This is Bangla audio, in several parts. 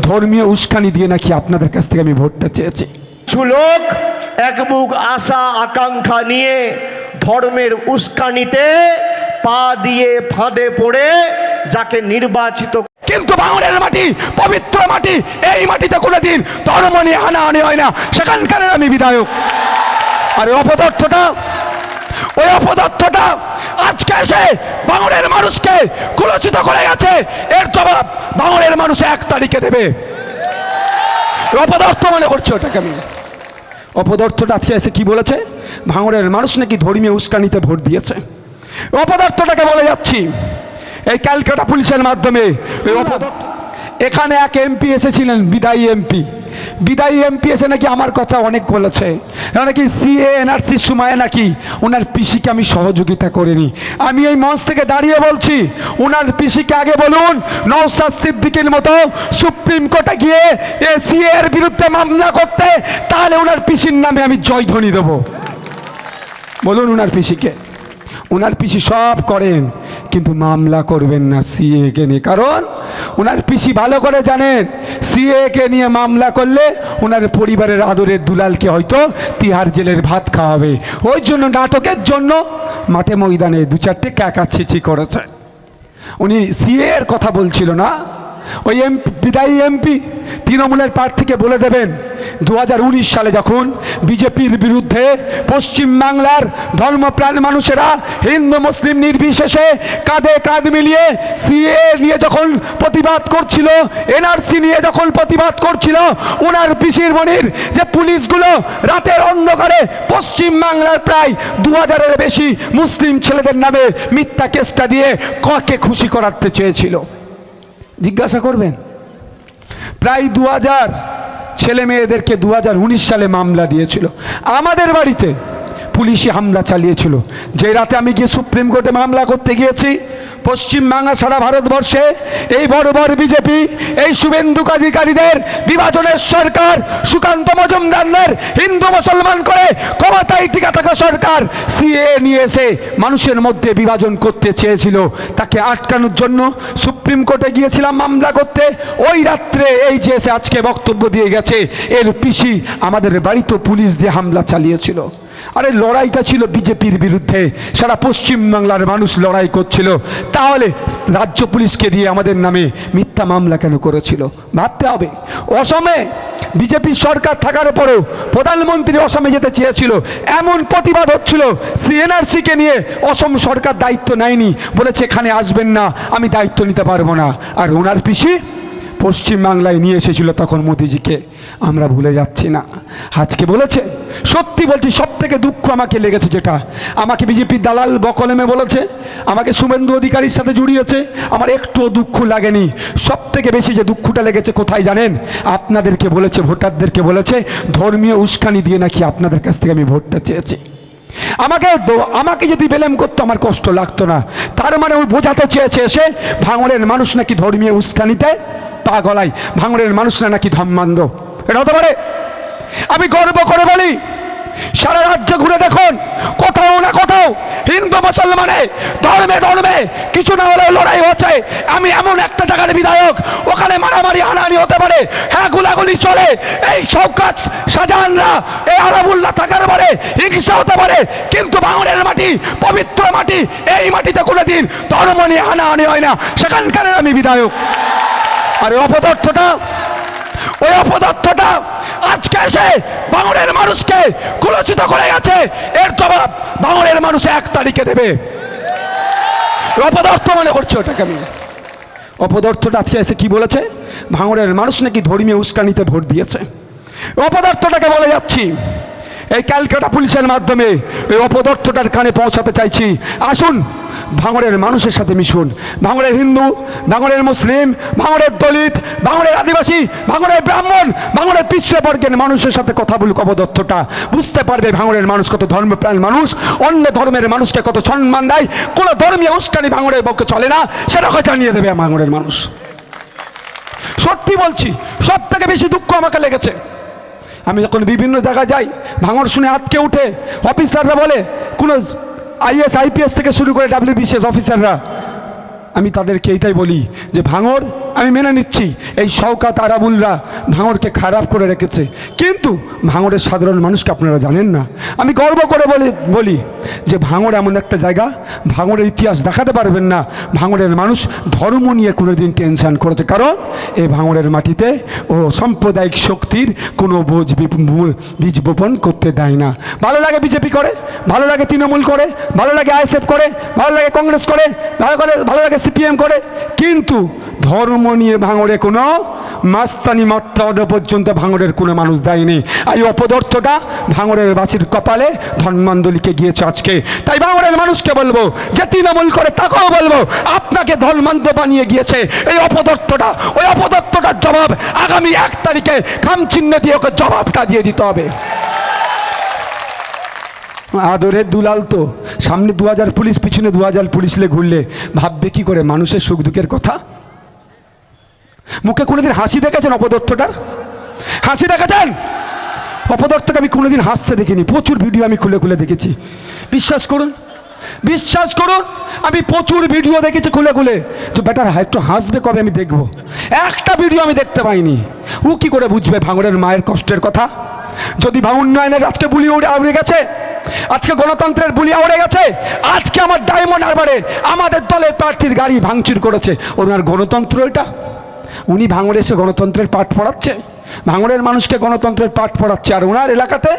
ধর্মীয় উস্কানি দিয়ে নাকি আপনাদের কাছ থেকে আমি ভোটটা চেয়েছি। কিছু লোক এক মুখ আশা আকাঙ্ক্ষা নিয়ে ধর্মের উস্কানিতে পা দিয়ে ফাঁদে পড়ে যাকে নির্বাচিত কিন্তু বাংলার মাটি পবিত্র মাটি এই মাটিতে কোনোদিন ধর্ম নিয়ে হানাহানি হয় না। সেখানকার আমি বিধায়ক। আর অপদার্থটা ওই অপদার্থটা আজকে এসে বাংলার মানুষকে কুলচিত করে গেছে। এর জবাব বাংলার মানুষ এক তারিখে দেবে। অপদার্থ মনে করছে ওটাকে আমি। অপদার্থটা আজকে এসে কি বলেছে? ভাঙড়ের মানুষ নাকি ধর্মীয় উস্কানিতে ভোট দিয়েছে। অপদার্থটাকে বলে যাচ্ছি। এই ক্যালকাটা পুলিশের মাধ্যমে ওই অপদার্থ এখানে এক এমপি এসেছিলেন, বিদায়ী এমপি বিদায়ী এমপি এসে নাকি আমার কথা অনেক বলেছে। নাকি সিএ এনআরসির সময় নাকি ওনার পিসিকে আমি সহযোগিতা করিনি। আমি এই মঞ্চ থেকে দাঁড়িয়ে বলছি, ওনার পিসিকে আগে বলুন নৌসাদ সিদ্দিকের মতো সুপ্রিম কোর্টে গিয়ে এ সিএ এর বিরুদ্ধে মামলা করতে, তাহলে ওনার পিসির নামে আমি জয় জয়ধ্বনি দেবো। বলুন ওনার পিসিকে। ওনার পিসি সব করেন, কিন্তু মামলা করবেন না সিএকে নিয়ে। কারণ ওনার পিসি ভালো করে জানেন, সিএকে নিয়ে মামলা করলে ওনার পরিবারের আদরের দুলালকে হয়তো তিহার জেলের ভাত খাওয়াবে। ওই জন্য নাটকের জন্য মাঠে ময়দানে দু চারটে ক্যাকা ছিচি করেছে। উনি সিএ এর কথা বলছিল না। ওই এম বিদায়ী এমপি তৃণমূলের প্রার্থীকে বলে দেবেন দু হাজার উনিশ সালে যখন বিজেপির বিরুদ্ধে পশ্চিমবাংলার ধর্মপ্রাণ মানুষেরা হিন্দু, মুসলিম নির্বিশেষে কাঁধে কাঁধ মিলিয়ে সিএ নিয়ে যখন প্রতিবাদ করছিল, এনআরসি নিয়ে যখন প্রতিবাদ করছিল ওনার পিসির মনির যে পুলিশগুলো রাতের অন্ধকারে পশ্চিমবাংলার প্রায় দু হাজারের বেশি মুসলিম ছেলেদের নামে মিথ্যা কেসটা দিয়ে ককে খুশি করাতে চেয়েছিল? জিজ্ঞাসা করবেন? প্রায় দু হাজার ছেলে মেয়েদেরকে দু হাজার উনিশ সালে মামলা দিয়েছিল। আমাদের বাড়িতে পুলিশি হামলা চালিয়েছিল। যে রাতে আমি গিয়ে সুপ্রিম কোর্টে মামলা করতে গিয়েছি পশ্চিমবাংলা সারা ভারতবর্ষে এই বড় বড় বিজেপি, এই শুভেন্দু অধিকারীদের বিভাজনের সরকার, সুকান্ত মজুমদারদের হিন্দু মুসলমান করে ক্ষমতায় টিকা থাকা সরকার, সিএ নিয়ে এসে মানুষের মধ্যে বিভাজন করতে চেয়েছিল। তাকে আটকানোর জন্য সুপ্রিম কোর্টে গিয়েছিলাম মামলা করতে। ওই রাত্রে এই যে এসে আজকে বক্তব্য দিয়ে গেছে, এর পিসি আমাদের বাড়িতে পুলিশ দিয়ে হামলা চালিয়েছিল। আরে লড়াইটা ছিল বিজেপির বিরুদ্ধে। সারা পশ্চিমবাংলার মানুষ লড়াই করছিল। তাহলে রাজ্য পুলিশকে দিয়ে আমাদের নামে মিথ্যা মামলা কেন করেছিল? ভাবতে হবে। অসমে বিজেপির সরকার থাকার পরেও প্রধানমন্ত্রী অসমে যেতে চেয়েছিল। এমন প্রতিবাদ হচ্ছিল সিএনআরসিকে নিয়ে অসম সরকার দায়িত্ব নেয়নি বলেছে, এখানে আসবেন না, আমি দায়িত্ব নিতে পারব না। আর ওনার পিসি পশ্চিমবাংলায় নিয়ে এসেছিল তখন মোদিজিকে। আমরা ভুলে যাচ্ছি না। আজকে বলেছে, সত্যি বলছি সব থেকে দুঃখ আমাকে লেগেছে যেটা। আমাকে বিজেপির দালাল বকলেমে বলেছে, আমাকে শুভেন্দু অধিকারীর সাথে জুড়িয়েছে, আমার একটুও দুঃখ লাগেনি। সব থেকে বেশি যে দুঃখটা লেগেছে কোথায় জানেন? আপনাদেরকে বলেছে, ভোটারদেরকে বলেছে, ধর্মীয় উস্কানি দিয়ে নাকি আপনাদের কাছ থেকে আমি ভোটটা চেয়েছি। আমাকে আমাকে যদি বেলেম করতো, আমার কষ্ট লাগতো না। তার মানে ওই বোঝাতে চেয়েছে এসে, ভাঙড়ের মানুষ নাকি ধর্মীয় উস্কানিতে পা গলায় ভাঙড়ের মানুষরা নাকি ধর্মান্ধ? এটা হতে পারে? আমি গর্ব করে বলি, সারা রাজ্য ঘুরে দেখুন, কোথাও না কোথাও হিন্দু, মুসলমানে ধর্মে ধর্মে কিছু না হলেও লড়াই হচ্ছে। আমি এমন একটা জায়গার বিধায়ক, ওখানে মারামারি, হানাহানি হতে পারে। হ্যাঁ গুলাগুলি চলে। এই শৌকাত শাহজাহানরা, এই আরাবুল্লাহ থাকার পারে হিংসা হতে পারে। কিন্তু বাংলার মাটি, পবিত্র মাটি, এই মাটিতে কোনোদিন ধর্ম নিয়ে হানাহানি হয় না। সেখানকার আমি বিধায়ক। আর ওই অপদার্থটা ওই অপদার্থটা আজকে এসে বাংলার মানুষকে কুলচিত করে গেছে। এর জবাব বাংলার মানুষ এক তারিখে দেবে। অপদার্থ মনে করছে ওটাকে আমি? অপদার্থটা আজকে এসে কি বলেছে? ভাঙরের মানুষ নাকি ধর্মীয় উস্কানিতে ভোট দিয়েছে। অপদার্থটাকে বলে যাচ্ছি, এই ক্যালকাটা পুলিশের মাধ্যমে এই অপদার্থটার কানে পৌঁছাতে চাইছি। আসুন ভাঙড়ের মানুষের সাথে মিশুন। ভাঙড়ের হিন্দু ভাঙড়ের মুসলিম ভাঙড়ের দলিত ভাঙড়ের আদিবাসী ভাঙড়ের ব্রাহ্মণ ভাঙড়ের বর্গের মানুষের সাথে কথা বলুক অপদত্তটা বুঝতে পারবে ভাঙড়ের মানুষ কত ধর্মপ্রাণ মানুষ, অন্য ধর্মের মানুষকে কত সম্মান দেয়, কোনো ধর্মীয় উস্কানি ভাঙড়ের পক্ষে চলে না সেটাকে জানিয়ে দেবে ভাঙড়ের মানুষ। সত্যি বলছি সব থেকে বেশি দুঃখ আমাকে লেগেছে। আমি যখন বিভিন্ন জায়গায় যাই, ভাঙড় শুনে আটকে উঠে, অফিসাররা বলে, কোনো আইএস আইপিএস থেকে শুরু করে ডাব্লিউ বিশেষ অফিসাররা আমি তাদেরকে এইটাই বলি যে ভাঙড় আমি মেনে নিচ্ছি, এই শওকাত আরাবুলরা ভাঙড়কে খারাপ করে রেখেছে। কিন্তু ভাঙড়ের সাধারণ মানুষকে আপনারা জানেন না। আমি গর্ব করে বলে, বলি যে ভাঙড় এমন একটা জায়গা, ভাঙড়ের ইতিহাস দেখাতে পারবেন না। ভাঙড়ের মানুষ ধর্ম নিয়ে কোনোদিন টেনশান করেছে। কারণ এই ভাঙড়ের মাটিতে ও সাম্প্রদায়িক শক্তির কোনো বোঝ বীজ বপন করতে দেয় না। ভালো লাগে বিজেপি করে, ভালো লাগে তৃণমূল করে, ভালো লাগে আইএসএফ করে, ভালো লাগে কংগ্রেস করে, ভালো করে, ভালো লাগে সিপিএম করে। কিন্তু ধর্ম নিয়ে ভাঙড়ে কোনো মাস্তানি মাত্রা পর্যন্ত ভাঙড়ের কোনো মানুষ দেয়নি। এই অপদার্থটা ভাঙড়ের বাসির কপালে ধর্মান্দলিকে গিয়েছে আজকে। তাই ভাঙড়ের মানুষকে বলব, যে তৃণমূল করে তাকেও বলব, আপনাকে ধর্মান্ধ বানিয়ে গিয়েছে। এই অপদার্থটা, ওই অপদার্থটার জবাব আগামী এক তারিখে খামচিহ্ন দিয়ে ওকে জবাবটা দিয়ে দিতে হবে। আদরের দুলাল তো, সামনে দু হাজার পুলিশ, পিছনে দু পুলিশলে ঘুরলে। ভাববে কি করে মানুষের সুখ দুঃখের কথা? মুখে কোনোদিন হাসি দেখেছেন অপদত্তটার? হাসি দেখেছেন? অপদত্তকে আমি কোনোদিন হাসতে দেখিনি, প্রচুর ভিডিও আমি খুলে খুলে দেখেছি। বিশ্বাস করুন বিশ্বাস করুন, আমি প্রচুর ভিডিও দেখেছি খুলে খুলে। যে বেটার, একটু হাসবে কবে আমি দেখব? একটা ভিডিও আমি দেখতে পাইনি। ও কি করে বুঝবে ভাঙড়ের মায়ের কষ্টের কথা? যদি ভাঙ উন্নয়নের আজকে বুলি উড়ে আউড়ে গেছে, আজকে গণতন্ত্রের বুলি আউড়ে গেছে, আজকে আমার ডায়মন্ড হারবারে আমাদের দলের প্রার্থীর গাড়ি ভাঙচুর করেছে। ওনার গণতন্ত্র এটা। উনি ভাঙড়ে এসে গণতন্ত্রের পাঠ পড়াচ্ছে। ভাঙড়ের মানুষকে গণতন্ত্রের পাঠ পড়াচ্ছে। আর ওনার এলাকাতে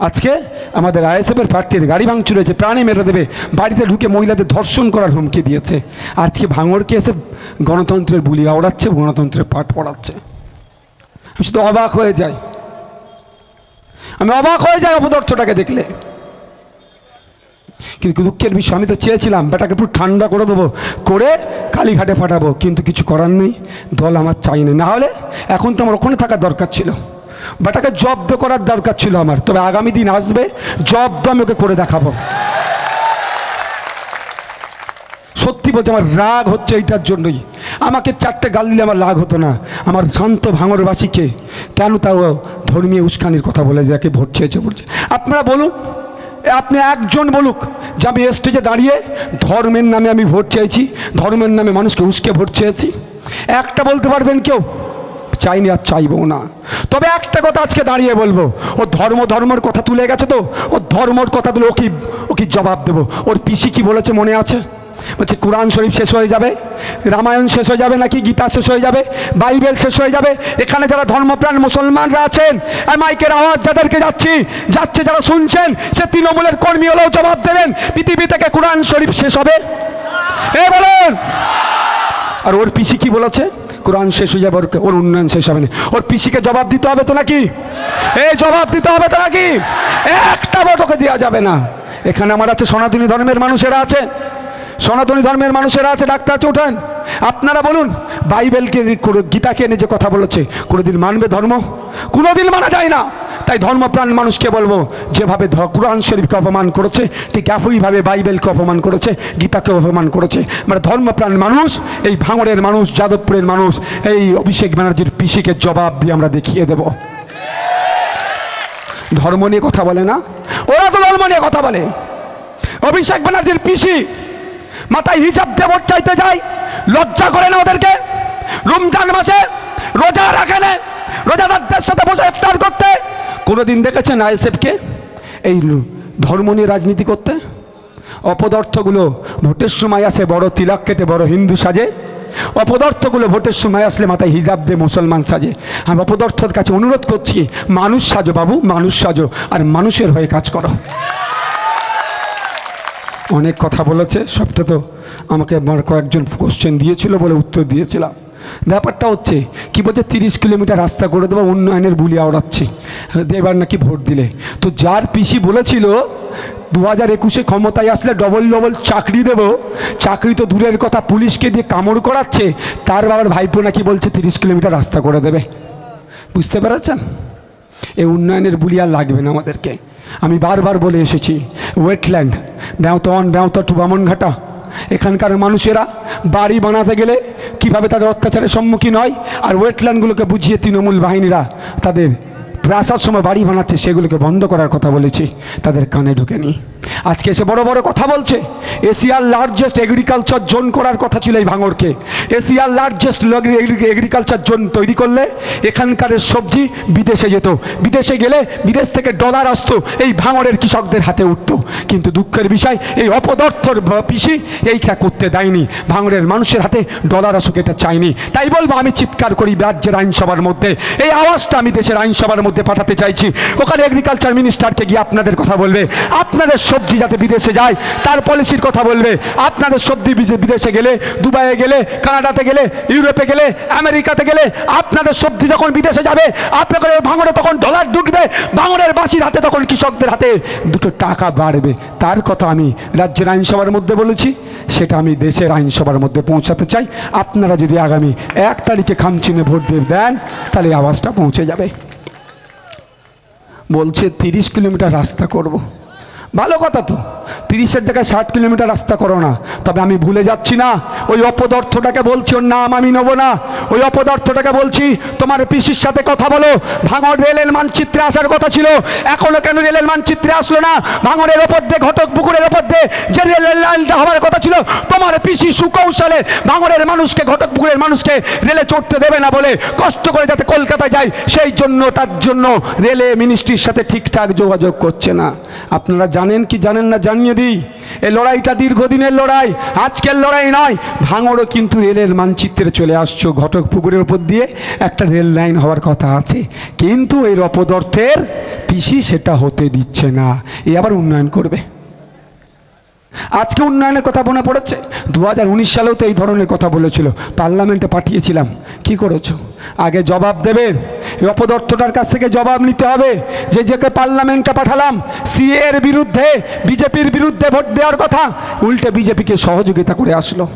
আজকে আমাদের আইএসএফের প্রার্থীর গাড়ি ভাঙচুর হয়েছে, প্রাণে মেরে দেবে, বাড়িতে ঢুকে মহিলাদের ধর্ষণ করার হুমকি দিয়েছে। আজকে ভাঙড়কে এসে গণতন্ত্রের বুলি আওড়াচ্ছে গণতন্ত্রের পাঠ পড়াচ্ছে। আমি শুধু অবাক হয়ে যাই। আমি অবাক হয়ে যাই অপদার্থটাকে দেখলে। কিন্তু দুঃখের বিষয়, আমি তো চেয়েছিলাম, বেটাকে পুরো ঠান্ডা করে দেবো, করে কালীঘাটে পাঠাবো, কিন্তু কিছু করার নেই, দল আমার চাই না। হলে এখন তো আমার ওখানে থাকার দরকার ছিল। বেটাকে জব্দ করার দরকার ছিল আমার, তবে আগামী দিন আসবে, জব্দ আমি ওকে করে দেখাবো। সত্যি বলছে আমার রাগ হচ্ছে এইটার জন্যই। আমাকে চারটে গাল দিলে আমার রাগ হতো না। আমার শান্ত ভাঙরবাসীকে কেন তাও ধর্মীয় উস্কানির কথা বলে যাকে ভোট চেয়েছে বলছে আপনারা বলুন আপনি একজন বলুক যে আমি স্টেজে দাঁড়িয়ে ধর্মের নামে আমি ভোট চাইছি, ধর্মের নামে মানুষকে উস্কে ভোট চেয়েছি। একটা বলতে পারবেন কেউ? চাইনি আর চাইবও না। তবে একটা কথা আজকে দাঁড়িয়ে বলব, ও ধর্ম, ধর্মের কথা তুলে গেছে তো, ও ধর্মর কথা তুলে ও কি ও কি জবাব দেবো। ওর পিসি কি বলেছে মনে আছে? বলছে, কোরআন শরীফ শেষ হয়ে যাবে, রামায়ণ শেষ হয়ে যাবে নাকি গীতা শেষ হয়ে যাবে, বাইবেল শেষ হয়ে যাবে, এখানে যারা ধর্মপ্রাণ মুসলমানরা আছেন মাইকের আওয়াজ যাদেরকে যাচ্ছি, যাচ্ছে যারা শুনছেন, সে তৃণমূলের কর্মী হলেও জবাব দেবেন, পৃথিবী থেকে কোরআন শরীফ শেষ হবে। এ বলেন! আর ওর পিসি কি বলেছে? কোরআন শেষ হয়ে যাবে, ওর ওর উন্নয়ন শেষ হবে না। ওর পিসিকে জবাব দিতে হবে তো নাকি? এই জবাব দিতে হবে তো নাকি? একটা ভোট ওকে দেওয়া যাবে না। এখানে আমার আছে সনাতনী ধর্মের মানুষেরা আছে। সনাতনী ধর্মের মানুষেরা আছে, ডাক্তার আছে ওঠেন আপনারা বলুন, বাইবেলকে গীতাকে এনে যে কথা বলেছে, কোনোদিন মানবে ধর্ম? কোনোদিন মানা যায় না। তাই ধর্মপ্রাণ মানুষকে বলব, যেভাবে কোরআন শরীফকে অপমান করেছে, ঠিক একইভাবে বাইবেলকে অপমান করেছে গীতাকে অপমান করেছে। মানে ধর্মপ্রাণ মানুষ, এই ভাঙড়ের মানুষ, যাদবপুরের মানুষ, এই অভিষেক ব্যানার্জির পিসিকে জবাব দিয়ে আমরা দেখিয়ে দেব। ধর্ম নিয়ে কথা বলে না? ওরা তো ধর্ম নিয়ে কথা বলে। অভিষেক ব্যানার্জির পিসি মাথায় হিসাব দিয়ে ভোট চাইতে যায় লজ্জা করে না ওদেরকে। রমজান মাসে রোজা রাখে না। রোজাদারদের সাথে বসে ইফতার করতে। কোনোদিন দেখেছেন আইএসএফকে? এই ধর্ম নিয়ে রাজনীতি করতে? অপদার্থগুলো ভোটের সময় আসে বড় তিলক কেটে, বড় হিন্দু সাজে। অপদার্থগুলো ভোটের সময় আসলে মাথায় হিজাব দিয়ে মুসলমান সাজে। আমি অপদার্থর কাছে অনুরোধ করছি, মানুষ সাজো বাবু, মানুষ সাজো, আর মানুষের হয়ে কাজ করো। অনেক কথা বলেছে, সবটা তো আমাকে আমার কয়েকজন কোশ্চেন দিয়েছিল বলে উত্তর দিয়েছিলাম। ব্যাপারটা হচ্ছে, কি বলছে, তিরিশ কিলোমিটার রাস্তা করে দেবো, উন্নয়নের বুলি আওড়াচ্ছি। এবার নাকি ভোট দিলে। তো যার পিসি বলেছিল দু হাজার একুশে ক্ষমতায় আসলে ডবল ডবল চাকরি দেবো, চাকরি তো দূরের কথা, পুলিশকে দিয়ে কামড় করাচ্ছে, তার বাবার ভাইপো নাকি বলছে তিরিশ কিলোমিটার রাস্তা করে দেবে। বুঝতে পেরেছেন? এই উন্নয়নের বুলি আর লাগবে না আমাদেরকে। আমি বারবার বলে এসেছি ওয়েটল্যান্ড ব্যাঁতন ব্যাঁতা টু বামনঘাটা এখানকার মানুষেরা বাড়ি বানাতে গেলে কীভাবে তাদের অত্যাচারের সম্মুখীন হয় আর ওয়েটল্যান্ডগুলোকে বুঝিয়ে তৃণমূল বাহিনীরা তাদের আসার সময় বাড়ি বানাচ্ছে সেগুলোকে বন্ধ করার কথা বলেছি, তাদের কানে ঢুকেনি। আজকে এসে বড় বড় কথা বলছে, এশিয়ার লার্জেস্ট এগ্রিকালচার জোন করার কথা ছিল এই ভাঙড়কে। এশিয়ার লার্জেস্ট এগ্রিকালচার জোন তৈরি করলে এখানকার সবজি বিদেশে যেত। বিদেশে গেলে বিদেশ থেকে ডলার আসতো, এই ভাঙড়ের কৃষকদের হাতে উঠতো। কিন্তু দুঃখের বিষয়, এই অপদার্থর পিসি এইটা করতে দেয়নি। ভাঙড়ের মানুষের হাতে ডলার আসুক এটা চাইনি। তাই বলব আমি চিৎকার করি রাজ্যের আইনসভার মধ্যে। এই আওয়াজটা আমি দেশের আইনসভার মধ্যে পাঠাতে চাইছি। ওখানে এগ্রিকালচার মিনিস্টারকে গিয়ে আপনাদের কথা বলবে। আপনাদের সবজি যাতে বিদেশে যায়, তার পলিসির কথা বলবে। আপনাদের সবজি বিদেশে গেলে, দুবাইয়ে গেলে, কানাডাতে গেলে, ইউরোপে গেলে, আমেরিকাতে গেলে, আপনাদের সবজি যখন বিদেশে যাবে, আপনাদের ভাঙড়ে তখন ডলার ঢুকবে, ভাঙড়ের বাসির হাতে তখন কৃষকদের হাতে দুটো টাকা বাড়বে। তার কথা আমি রাজ্যের আইনসভার মধ্যে বলেছি, সেটা আমি দেশের আইনসভার মধ্যে পৌঁছাতে চাই। আপনারা যদি আগামী এক তারিখে খামচিনে ভোট দিয়ে দেন, তাহলে আওয়াজটা পৌঁছে যাবে। বলছে তিরিশ কিলোমিটার রাস্তা করব। ভালো কথা তো তিরিশের জায়গায় ষাট কিলোমিটার রাস্তা করো না। তবে আমি ভুলে যাচ্ছি না, ওই অপদার্থটাকে বলছি, ওর নাম আমি নেব না। ওই অপদার্থটাকে বলছি, তোমার পিসির সাথে কথা বলো। ভাঙড় রেলের মানচিত্রে আসার কথা ছিল, এখনও কেন রেলের মানচিত্রে আসলো না? ভাঙরের ওপর দিয়ে, ঘটক পুকুরের ওপর দিয়ে যে রেলের লাইনটা হওয়ার কথা ছিল, তোমার পিসি সুকৌশলে ভাঙরের মানুষকে, ঘটক পুকুরের মানুষকে রেলে চড়তে দেবে না বলে কষ্ট করে যাতে কলকাতায় যায়, সেই জন্য, তার জন্য রেলে মিনিস্ট্রির সাথে ঠিকঠাক যোগাযোগ করছে না। আপনারা জানেন কি জানেন না জানিয়ে দিই। এ লড়াইটা দীর্ঘদিনের লড়াই, আজকের লড়াই নয়। ভাঙড়ও কিন্তু রেলের মানচিত্রে চলে আসছো ঘটক পুকুরের উপর দিয়ে। একটা রেল লাইন হওয়ার কথা আছে। কিন্তু এর অপদর্থের পিসি সেটা হতে দিচ্ছে না। এ আবার উন্নয়ন করবে। আজকে উন্নয়নের কথা মনে পড়েছে? দু হাজার উনিশ সালেও তো এই ধরনের কথা বলেছিল। পার্লামেন্টে পাঠিয়েছিলাম। কি করেছ? আগে জবাব দেবে। এই অপদর্থটার কাছ থেকে জবাব নিতে হবে। যে যাকে পার্লামেন্টে পাঠালাম, সিএ এর বিরুদ্ধে, বিজেপির বিরুদ্ধে ভোট দেওয়ার কথা, উল্টে বিজেপিকে সহযোগিতা করে আসলো।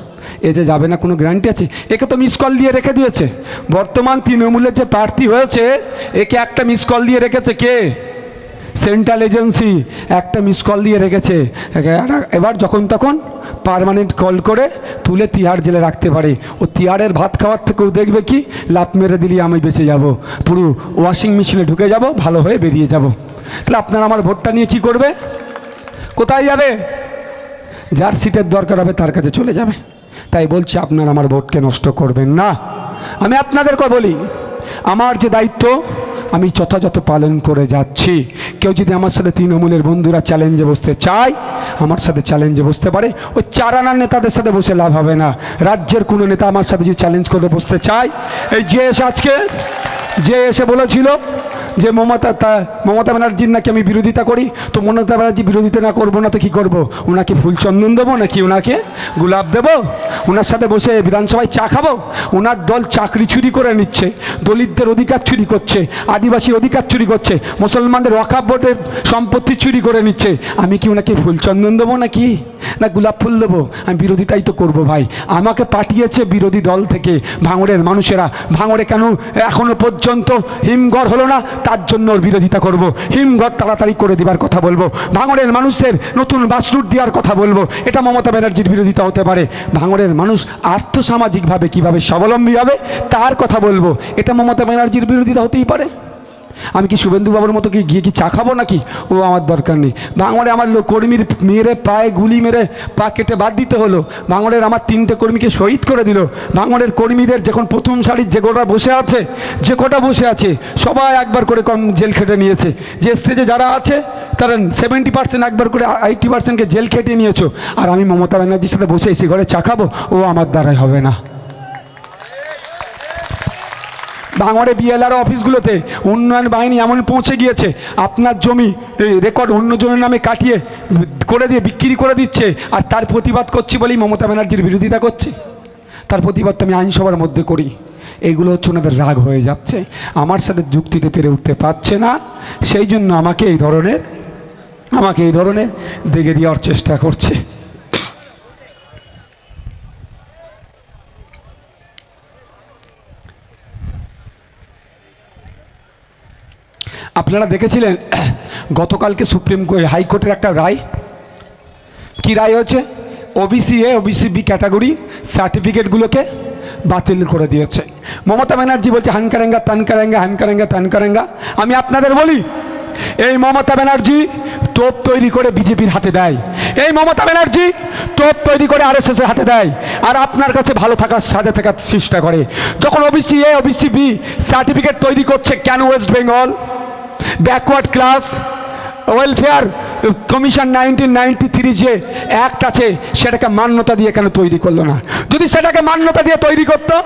এ যে যাবে না, কোনো গ্যারান্টি আছে? একে তো মিস কল দিয়ে রেখে দিয়েছে। বর্তমান তৃণমূলের যে প্রার্থী হয়েছে, একে একটা মিস কল দিয়ে রেখেছে কে? সেন্ট্রাল এজেন্সি একটা মিস কল দিয়ে রেখেছে। এবার- যখন তখন পার্মানেন্ট কল করে তুলে তিহার জেলে রাখতে পারে। ও তিহারের ভাত খাওয়ার থেকেও দেখবে কি লাভ মেরে দিলি, আমি বেঁচে যাব। পুরো ওয়াশিং মেশিনে ঢুকে যাব, ভালো হয়ে বেরিয়ে যাব। তাহলে আপনারা আমার ভোটটা নিয়ে কি করবে? কোথায় যাবে? যার সিটের দরকার হবে তার কাছে চলে যাবে। তাই বলছি, আপনারা আমার ভোটকে নষ্ট করবেন না। আমি আপনাদেরকে বলি, আমার যে দায়িত্ব আমি যথাযথ পালন করে যাচ্ছি। কেউ যদি আমার সাথে তৃণমূলের বন্ধুরা চ্যালেঞ্জে বসতে চায়, আমার সাথে চ্যালেঞ্জে বসতে পারে। ওই চারানা নেতাদের সাথে বসে লাভ হবে না। রাজ্যের কোনো নেতা আমার সাথে যদি চ্যালেঞ্জ করে বসতে চায়, এই যে এসে আজকে, যে এসে বলেছিল যে মমতা তা, মমতা ব্যানার্জির নাকি আমি বিরোধিতা করি? তো মমতা ব্যানার্জি বিরোধিতা না করব না তো কী করব? ওনাকে ফুল চন্দন দেবো নাকি ওনাকে গোলাপ দেবো? ওনার সাথে বসে বিধানসভায় চা খাব? ওনার দল চাকরি চুরি করে নিচ্ছে, দলিতদের অধিকার চুরি করছে আদিবাসীর অধিকার চুরি করছে, মুসলমানদের ওয়াকাব সম্পত্তি চুরি করে নিচ্ছে। আমি কি ওনাকে ফুল চন্দন দেবো নাকি? না গোলাপ ফুল দেবো? আমি বিরোধিতাই তো করব ভাই। আমাকে পাঠিয়েছে বিরোধী দল থেকে ভাঙড়ের মানুষেরা। ভাঙড়ে কেন এখনও পর্যন্ত হিমঘর হলো না? তার জন্য ওর বিরোধিতা করব। হিমঘর তাড়াতাড়ি করে দেবার কথা বলব। ভাঙড়ের মানুষদের নতুন বাসরুট দেওয়ার কথা বলব। এটা মমতা ব্যানার্জির বিরোধিতা হতে পারে। ভাঙড়ের মানুষ আর্থসামাজিকভাবে কীভাবে স্বাবলম্বী হবে, তার কথা বলব। এটা মমতা ব্যানার্জির বিরোধিতা হতেই পারে। আমি কি শুভেন্দু বাবুর মতো কি গিয়ে কি চা খাব নাকি? ও আমার দরকার নেই। ভাঙড়ে আমার লোক কর্মীর মেরে পায়ে গুলি মেরে পা কেটে বাদ দিতে হলো। ভাঙড়ের আমার তিনটে কর্মীকে শহীদ করে দিল। ভাঙড়ের কর্মীদের যখন প্রথম সারির যে গোটা বসে আছে, যে কটা বসে আছে, সবাই একবার করে কম জেল খেটে নিয়েছে। যে স্টেজে যারা আছে, তারা সেভেন্টি পার্সেন্ট একবার করে এইটি পার্সেন্টকে জেল খেটে নিয়েছো। আর আমি মমতা ব্যানার্জির সাথে বসে এসে ঘরে চা খাব, ও আমার দ্বারাই হবে না। ভাঙড়ে বিএলআর অফিসগুলোতে উন্নয়ন বাহিনী এমন পৌঁছে গিয়েছে, আপনার জমি রেকর্ড অন্য জনের নামে কাটিয়ে করে দিয়ে, বিক্রি করে দিচ্ছে, আর তার প্রতিবাদ করছি বলেই মমতা ব্যানার্জির বিরোধিতা করছে। তার প্রতিবাদ আমি আইনসভার মধ্যে করি। এইগুলো হচ্ছে ওনাদের রাগ হয়ে যাচ্ছে। আমার সাথে যুক্তিতে পেরে উঠতে পারছে না। সেই জন্য আমাকে এই ধরনের, আমাকে এই ধরনের দেখে দেওয়ার চেষ্টা করছে। আপনারা দেখেছিলেন, গতকালকে সুপ্রিম কোর্ট হাইকোর্টের একটা রায়। কি রায় হয়েছে? OBC A OBC B category সার্টিফিকেটগুলোকে বাতিল করে দিয়েছে। মমতা ব্যানার্জি বলছে হান করেঙ্গা তান করেঙ্গা হান করেঙ্গা তান করেঙ্গা আমি আপনাদের বলি, এই মমতা ব্যানার্জি টোপ তৈরি করে বিজেপির হাতে দেয়। এই মমতা ব্যানার্জি টোপ তৈরি করে আর এর হাতে দেয় আর আপনার কাছে ভালো থাকার সাথে থাকার চেষ্টা করে। যখন OBC A OBC B certificate তৈরি করছে কেন West Bengal backward class welfare commission nineteen ninety three যে অ্যাক্ট আছে, সেটাকে মান্যতা দিয়ে কেন তৈরি করল না? যদি সেটাকে মান্যতা দিয়ে তৈরি করতো,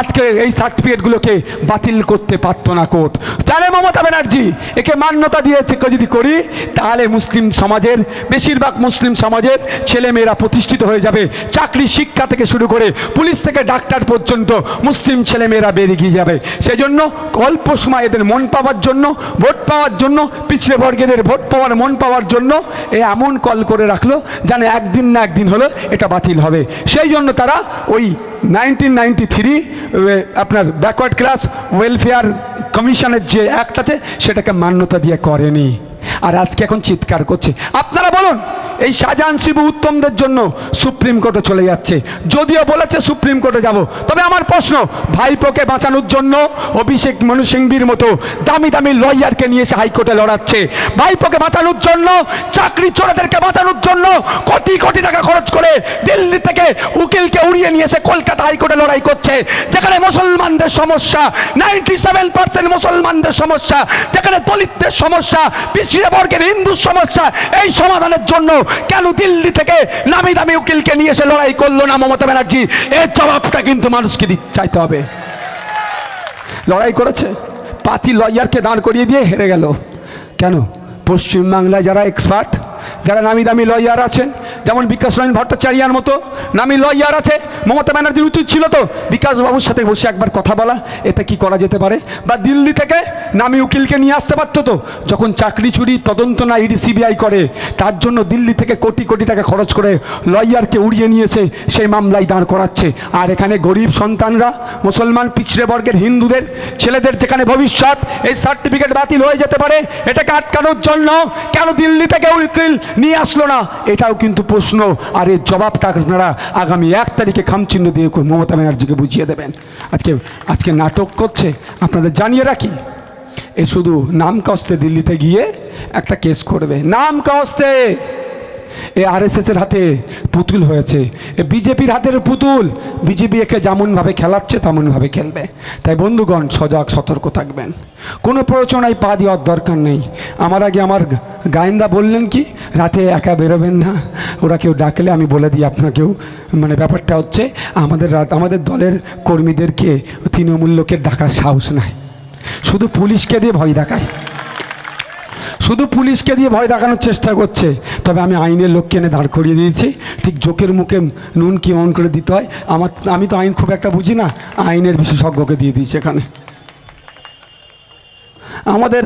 আজকে এই সার্টিফিকেটগুলোকে বাতিল করতে পারতো না কোর্ট। জানে মমতা ব্যানার্জি, একে মান্যতা কেউ যদি করি, তাহলে মুসলিম সমাজের, বেশিরভাগ মুসলিম সমাজের ছেলেমেয়েরা প্রতিষ্ঠিত হয়ে যাবে। চাকরি, শিক্ষা থেকে শুরু করে পুলিশ থেকে ডাক্তার পর্যন্ত মুসলিম ছেলেমেয়েরা বেরিয়ে গিয়ে যাবে। সেই জন্য অল্প সময় এদের মন পাওয়ার জন্য, ভোট পাওয়ার জন্য, পিছড়ে বর্গেদের ভোট পাওয়ার মন পাওয়ার জন্য এ এমন কল করে রাখল যেন একদিন না একদিন হলো এটা বাতিল হবে। সেই জন্য তারা ওই নাইনটিন নাইনটি থ্রি আপনার ব্যাকওয়ার্ড ক্লাস ওয়েলফেয়ার কমিশনের যে অ্যাক্ট আছে, সেটাকে মান্যতা দিয়ে করেনি। আর আজকে এখন চিৎকার করছে। আপনারা বলুন এই শাহজাহান শিবু উত্তমদের জন্য সুপ্রিম কোর্টে চলে যাচ্ছে। যদিও বলেছে সুপ্রিম কোর্টে যাব, তবে আমার প্রশ্ন, ভাইপোকে বাঁচানোর জন্য অভিষেক মনু সিংভির মতো দামি দামি লয়ারকে নিয়ে এসে হাইকোর্টে লড়াচ্ছে। ভাইপোকে বাঁচানোর জন্য, চাকরি চোরাদেরকে বাঁচানোর জন্য কোটি কোটি টাকা খরচ করে দিল্লি থেকে উকিলকে উড়িয়ে নিয়ে এসে কলকাতা হাইকোর্টে লড়াই করছে, যেখানে মুসলমানদের সমস্যা, নাইনটি সেভেন পার্সেন্ট মুসলমানদের সমস্যা, যেখানে দলিতদের সমস্যা, পিছিয়ে বর্গের হিন্দুর সমস্যা, এই সমাধানের জন্য কেন দিল্লি থেকে নামি দামি উকিলকে নিয়ে এসে লড়াই করল না মমতা ব্যানার্জি? এর জবাবটা কিন্তু মানুষকে চাইতে হবে। লড়াই করেছে। পাতি লয়ারকে দাঁড় করিয়ে দিয়ে হেরে গেল। কেন? পশ্চিমবাংলায় যারা এক্সপার্ট যারা নামি দামি লয়ার আছেন যেমন বিকাশ রঞ্জন ভট্টাচার্যার মতো, নামি লয়ার আছে, মমতা ব্যানার্জির উচিত ছিল তো। বিকাশ বাবুর সাথে বসে একবার কথা বলা, এতে কি করা যেতে পারে? বা দিল্লি থেকে নামি উকিলকে নিয়ে আসতে পারতো তো? যখন চাকরি চুরি তদন্ত না ইডি সিবিআই করে, তার জন্য দিল্লি থেকে কোটি কোটি টাকা খরচ করে লয়ারকে উড়িয়ে নিয়েছে, সেই মামলায় দাঁড় করাচ্ছে। আর এখানে গরিব সন্তানরা, মুসলমান পিছড়ে বর্গের হিন্দুদের, ছেলেদের যেখানে ভবিষ্যৎ, এই সার্টিফিকেট বাতিল হয়ে যেতে পারে, এটাকে আটকানোর জন্য কেন দিল্লি থেকে উকিল নিয়ে আসলো না? এটাও কিন্তু প্রশ্ন আর এর জবাবটা আপনারা আগামী এক তারিখে খামচিহ্ন দিয়ে মমতা ব্যানার্জিকে বুঝিয়ে দেবেন। আজকে আজকে নাটক করছে। আপনাদের জানিয়ে রাখি, এ শুধু নাম কস্তে দিল্লিতে গিয়ে একটা কেস করবে। নাম কস্তে এ আরএসএসের হাতে পুতুল হয়েছে। এ বিজেপির হাতের পুতুল, বিজেপি একে যেমনভাবে খেলাচ্ছে তেমনভাবে খেলবে। তাই বন্ধুগণ, সজাগ, সতর্ক থাকবেন। কোনো প্ররোচনায় পা দেওয়ার দরকার নেই। আমার আগে আমার গায়েন্দা বললেন কি, রাতে একা বেরোবেন না। ওরা কেউ ডাকলে আমি বলে দিই আপনাকেও। মানে ব্যাপারটা হচ্ছে, আমাদের রাত আমাদের দলের কর্মীদেরকে তৃণমূল লোকের ডাকার সাহস নাই। শুধু পুলিশকে দিয়ে ভয় দেখায়। শুধু পুলিশকে দিয়ে ভয় দেখানোর চেষ্টা করছে, তবে আমি আইনের লোককে এনে দাঁড় করিয়ে দিয়েছি। ঠিক জোকের মুখে নুন কি অন করে দিতে হয়, আমার, আমি তো আইন খুব একটা বুঝি না, আইনের বিশেষজ্ঞকে দিয়ে দিয়েছি এখানে। আমাদের,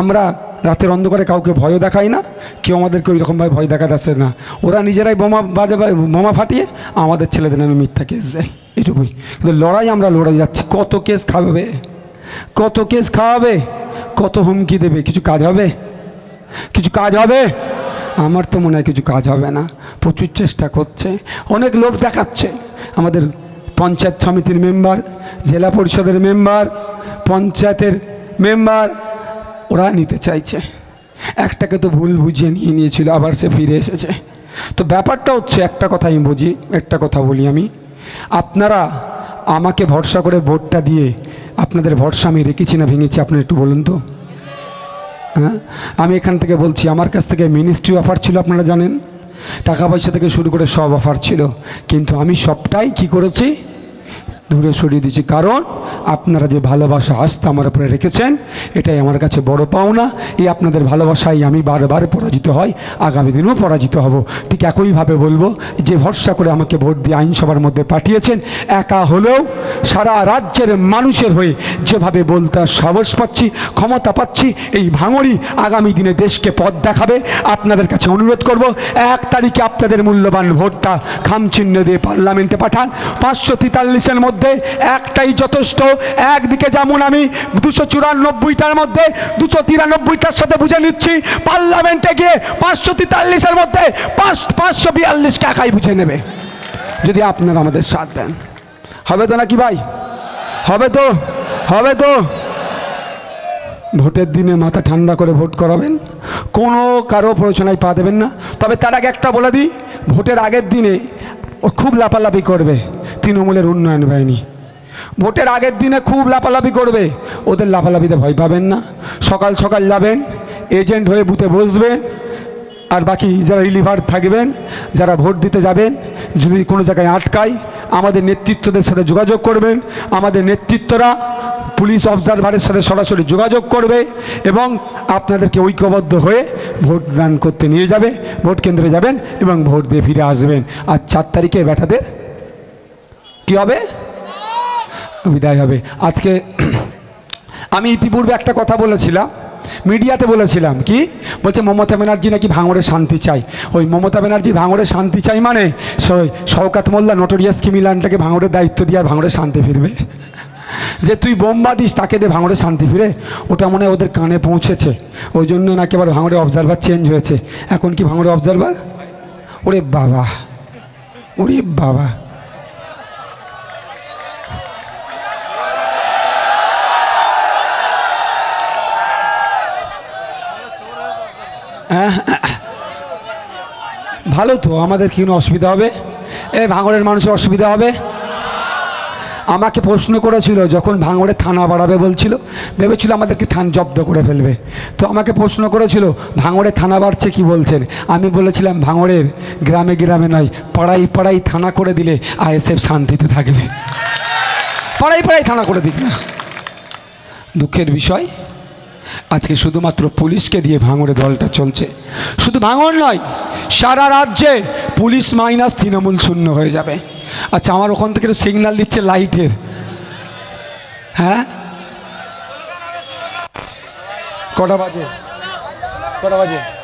আমরা রাতের অন্ধকারে কাউকে ভয়ও দেখাই না, কেউ আমাদেরকে ওই রকমভাবে ভয় দেখা যাচ্ছে না। ওরা নিজেরাই বোমা বাজে, বোমা ফাটিয়ে আমাদের ছেলেদের নামে মিথ্যা কেস দেয়, এটুকুই। কিন্তু লড়াই আমরা লড়াই যাচ্ছি, কত কেস খাওয়াবে কত কেস খাওয়াবে? কত হুমকি দেবে? কিছু কাজ হবে? কিছু কাজ হবে? আমার তো মনে হয় কিছু কাজ হবে না। প্রচুর চেষ্টা করছে। অনেক লোক দেখাচ্ছে। আমাদের পঞ্চায়েত সমিতির মেম্বার, জেলা পরিষদের মেম্বার, পঞ্চায়েতের মেম্বার, ওরা নিতে চাইছে। একটাকে তো ভুল বুঝিয়ে নিয়ে নিয়েছিল, আবার সে ফিরে এসেছে। তো ব্যাপারটা হচ্ছে, একটা কথা আমি বুঝি, একটা কথা বলি আমি। আপনারা আমাকে ভরসা করে ভোটটা দিয়ে আপনাদের ভরসা আমি রেখেছি না, ভেঙেছি। আপনি একটু বলুন তো। হ্যাঁ? আমি এখান থেকে বলছি, আমার কাছ থেকে মিনিস্ট্রি অফার ছিল, আপনারা জানেন। টাকা পয়সা থেকে শুরু করে সব অফার ছিল। কিন্তু আমি সবটাই কি করেছি? দূরে সরিয়ে দিয়েছি। কারণ আপনারা যে ভালোবাসা আস্থা আমার উপরে রেখেছেন, এটাই আমার কাছে বড় পাওনা। এই আপনাদের ভালোবাসায় আমি বারবার পরাজিত হয় আগামী দিনেও পরাজিত হব। ঠিক একইভাবে বলব, যে ভরসা করে আমাকে ভোট দিয়ে আইনসভার মধ্যে পাঠিয়েছেন, একা হলেও সারা রাজ্যের মানুষের হয়ে যেভাবে বলতে সাহস পাচ্ছি, ক্ষমতা পাচ্ছি, এই ভাঙড়ি আগামী দিনে দেশকে পথ দেখাবে, আপনাদের কাছে অনুরোধ করব, এক তারিখে আপনাদের মূল্যবান ভোটটা খামচিহ্ন দিয়ে পার্লামেন্টে পাঠান। পাঁচশো তেতাল্লিশের মধ্যে একটাই যথেষ্ট। একদিকে যেমন আমি দুশো চুরানব্বইটার মধ্যে, দুশো তিরানব্বইটার সাথে বুঝে নিচ্ছি, পার্লামেন্টে গিয়ে পাঁচশো তেতাল্লিশের মধ্যে পাঁচ, পাঁচশো বিয়াল্লিশকে একাই বুঝে নেবে। যদি আপনারা আমাদের সাথ দেন। হবে তো নাকি ভাই? হবে তো হবে তো। ভোটের দিনে মাথা ঠান্ডা করে ভোট করাবেন। কোনো কারও প্ররোচনায় পা দেবেন না। তবে তার আগে একটা বলে দিই, ভোটের আগের দিনে ও খুব লাপালাপি করবে তৃণমূলের উন্নয়ন বাহিনী। ভোটের আগের দিনে খুব লাপালাপি করবে। ওদের লাপালাপিতে ভয় পাবেন না। সকাল সকাল যাবেন, এজেন্ট হয়ে বুথে বসবেন, আর বাকি যারা রিলিভার থাকবেন, যারা ভোট দিতে যাবেন, যদি কোনো জায়গায় আটকায় আমাদের নেতৃত্বদের সাথে যোগাযোগ করবেন, আমাদের নেতৃত্বরা পুলিশ অবজারভারের সাথে সরাসরি যোগাযোগ করবে এবং আপনাদেরকে ঐক্যবদ্ধ হয়ে ভোট দান করতে নিয়ে যাবে, ভোট কেন্দ্রে যাবেন এবং ভোট দিয়ে ফিরে আসবেন। আর চার তারিখে ব্যাটাদের কি হবে? বিদায় হবে। আজকে আমি ইতিপূর্বে একটা কথা বলেছিলাম। মিডিয়াতে বলেছিলাম, কি? বলছে, মমতা ব্যানার্জি নাকি ভাঙড়ে শান্তি চাই। ওই মমতা ব্যানার্জি ভাঙড়ে শান্তি চাই মানে শওকাত মোল্লা নটোরিয়াস কিমিলানটাকে ভাঙড়ের দায়িত্ব দিয়ে ভাঙড়ে শান্তি ফিরবে? যে তুই বোম্বা দিস, তাকে দে ভাঙড়ে শান্তি ফিরে। ওটা মনে ওদের কানে পৌঁছেছে। ওই জন্য নাকি আবার ভাঙড়ে অবজারভার চেঞ্জ হয়েছে। এখন কি ভাঙড়ে অবজারভার ওরে বাবা। ওরে বাবা। ভালো তো, আমাদের কি অসুবিধা হবে? এ, ভাঙড়ের মানুষের অসুবিধা হবে? আমাকে প্রশ্ন করেছিল, যখন ভাঙড়ে থানা বাড়াবে বলছিল, ভেবেছিল আমাদেরকে থান জব্দ করে ফেলবে। তো আমাকে প্রশ্ন করেছিল, ভাঙড়ে থানা বাড়ছে কি বলছেন? আমি বলেছিলাম, ভাঙড়ের গ্রামে গ্রামে নয় পাড়াই পাড়াই থানা করে দিলে আইএসএফ শান্তিতে থাকবে। পাড়াই পাড়াই থানা করে দিক না। দুঃখের বিষয় আজকে শুধুমাত্র পুলিশকে দিয়ে ভাঙড়ে দলটা চলছে। শুধু ভাঙড় নয়, সারা রাজ্যে পুলিশ মাইনাস তৃণমূল শূন্য হয়ে যাবে। আচ্ছা আমার ওখান থেকে সিগন্যাল দিচ্ছে লাইটের। হ্যাঁ? কটা বাজে? কটা বাজে?